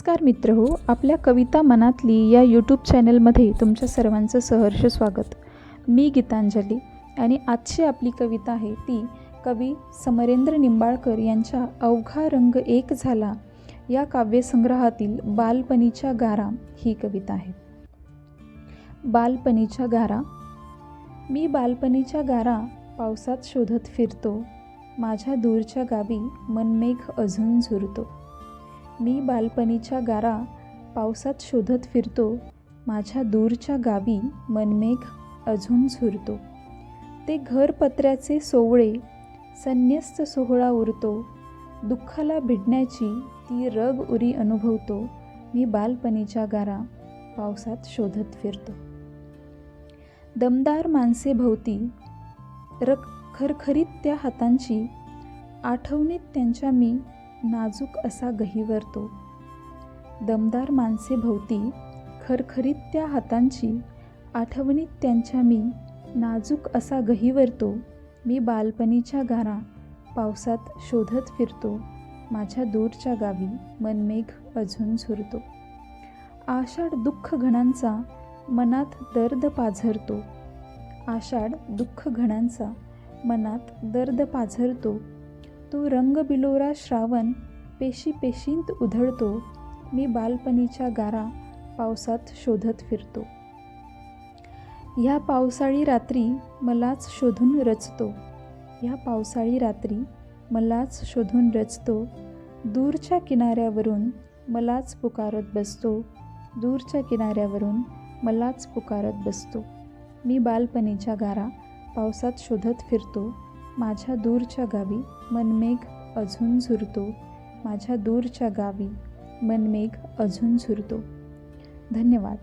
नमस्कार मित्र हो आपल्या कविता मनातली या यूट्यूब चॅनलमध्ये तुमच्या सर्वांचं सहर्ष स्वागत. मी गीतांजली आणि आजची आपली कविता आहे ती कवी समरेंद्र निंबाळकर यांच्या अवघा रंग एक झाला या काव्यसंग्रहातील बालपणीच्या गारा ही कविता आहे. बालपणीच्या गारा. मी बालपणीच्या गारा पावसात शोधत फिरतो. माझ्या दूरच्या गावी मनमेघ अजून झुरतो. मी बालपणीच्या गारा पावसात शोधत फिरतो. माझ्या दूरच्या गावी मनमेघ अजून झुरतो. ते घर पत्र्याचे सोवळे संन्यस्त सोहळा उरतो. दुःखाला भिडण्याची ती रग उरी अनुभवतो. मी बालपणीच्या गारा पावसात शोधत फिरतो. दमदार माणसे भोवती रख खरखरीत त्या हातांची आठवणीत त्यांच्या मी नाजूक असा गहिवरतो. दमदार माणसे भोवती खरखरीत त्या हातांची आठवणीत त्यांच्या मी नाजूक असा गहिवरतो मी बालपणीच्या गारा पावसात शोधत फिरतो माझ्या दूरच्या गावी मनमेघ अजून झुरतो. आषाढ दुःख घणांचा मनात दर्द पाझरतो. आषाढ दुःख घणांचा मनात दर्द पाझरतो. तो रंगबिलोरा श्रावण पेशी पेशींत उधळतो. मी बालपणीच्या गारा पावसात शोधत फिरतो. ह्या पावसाळी रात्री मलाच शोधून रचतो. ह्या पावसाळी रात्री मलाच शोधून रचतो. दूरच्या किनाऱ्यावरून मलाच पुकारत बसतो. दूरच्या किनाऱ्यावरून मलाच पुकारत बसतो. मी बालपणीच्या गारा पावसात शोधत फिरतो. माझ्या दूरच्या गावी मनमेघ अजून झुरतो. माझ्या दूरच्या गावी मनमेघ अजून झुरतो. धन्यवाद.